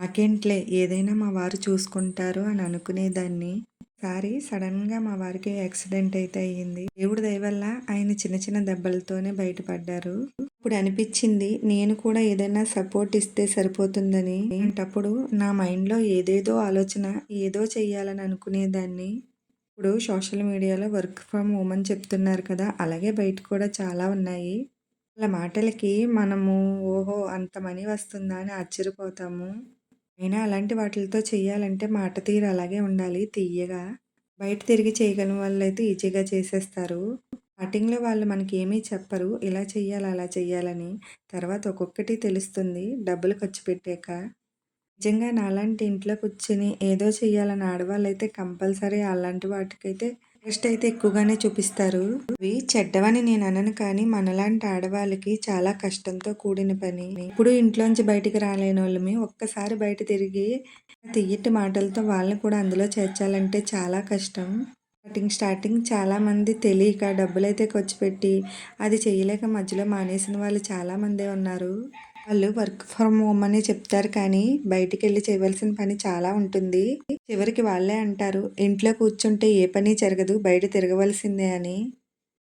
నాకేంట్లే ఏదైనా మా వారు చూసుకుంటారు అని అనుకునేదాన్ని. సారి సడన్గా మా వారికి యాక్సిడెంట్ అయితే అయ్యింది. దేవుడి దయవల్ల ఆయన చిన్న చిన్న దెబ్బలతోనే బయటపడ్డారు. ఇప్పుడు అనిపించింది నేను కూడా ఏదైనా సపోర్ట్ ఇస్తే సరిపోతుందని. అప్పుడు నా మైండ్లో ఏదేదో ఆలోచన ఏదో చెయ్యాలని అనుకునేదాన్ని. ఇప్పుడు సోషల్ మీడియాలో వర్క్ ఫ్రమ్ హోమ్ అని చెప్తున్నారు కదా అలాగే బయట కూడా చాలా ఉన్నాయి. వాళ్ళ మాటలకి మనము ఓహో అంత మనీ వస్తుందా అని ఆశ్చర్యపోతాము. అయినా అలాంటి వాటిలతో చేయాలంటే మాట తీరు అలాగే ఉండాలి తీయగా బయట తిరిగి చేయగలిగిన అయితే ఈజీగా చేసేస్తారు. స్టార్టింగ్లో వాళ్ళు మనకి ఏమీ చెప్పరు ఇలా చెయ్యాలి అలా చెయ్యాలని. తర్వాత ఒక్కొక్కటి తెలుస్తుంది డబ్బులు ఖర్చు పెట్టాక. నిజంగా నాలాంటి ఇంట్లో కూర్చొని ఏదో చెయ్యాలని ఆడవాళ్ళైతే కంపల్సరీ అలాంటి వాటికైతే ఇంట్రెస్ట్ అయితే ఎక్కువగానే చూపిస్తారు. ఇవి చెడ్డవని నేను అనను కానీ మనలాంటి ఆడవాళ్ళకి చాలా కష్టంతో కూడిన పని. ఇప్పుడు ఇంట్లోంచి బయటికి రాలేని వాళ్ళమే ఒక్కసారి బయట తిరిగి తియ్యటి మాటలతో వాళ్ళని కూడా అందులో చేర్చాలంటే చాలా కష్టం. స్టార్టింగ్ స్టార్టింగ్ చాలామంది తెలియక డబ్బులైతే ఖర్చు పెట్టి అది చేయలేక మధ్యలో మానేసిన వాళ్ళు చాలా మందే ఉన్నారు. వాళ్ళు వర్క్ ఫ్రమ్ హోమ్ అని చెప్తారు కానీ బయటికి వెళ్ళి చేయవలసిన పని చాలా ఉంటుంది. చివరికి వాళ్ళే అంటారు ఇంట్లో కూర్చుంటే ఏ పని జరగదు బయట తిరగవలసిందే అని.